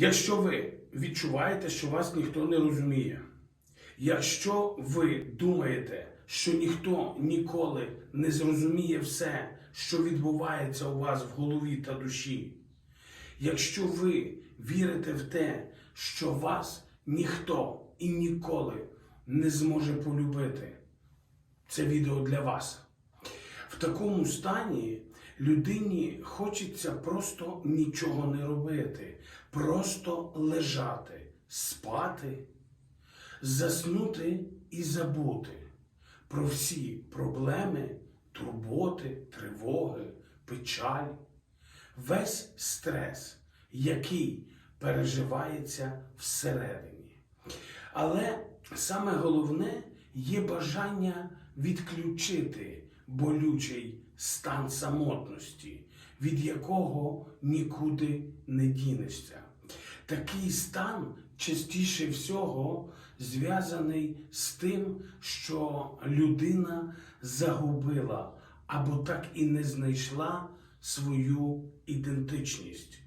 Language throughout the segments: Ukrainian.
Якщо ви відчуваєте, що вас ніхто не розуміє, якщо ви думаєте, що ніхто ніколи не зрозуміє все, що відбувається у вас в голові та душі, якщо ви вірите в те, що вас ніхто і ніколи не зможе полюбити, це відео для вас. В такому стані людині хочеться просто нічого не робити, просто лежати, спати, заснути і забути про всі проблеми, турботи, тривоги, печаль, весь стрес, який переживається всередині. Але саме головне є бажання відключити болючий стан самотності, від якого нікуди не дінешся. Такий стан частіше всього зв'язаний з тим, що людина загубила або так і не знайшла свою ідентичність.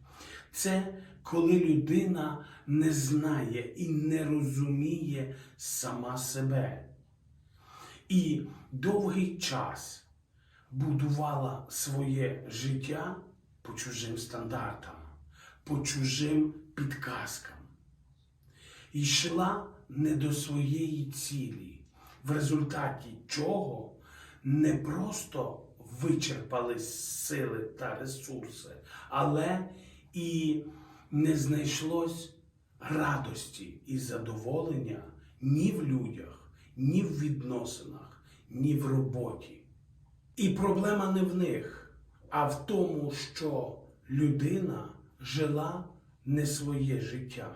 Це коли людина не знає і не розуміє сама себе. І довгий час будувала своє життя по чужим стандартам, по чужим підказкам. Йшла не до своєї цілі, в результаті чого не просто вичерпались сили та ресурси, але і не знайшлось радості і задоволення ні в людях, ні в відносинах, ні в роботі. І проблема не в них, а в тому, що людина жила не своє життя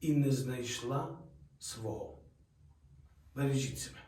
і не знайшла свого. Бережіть себе.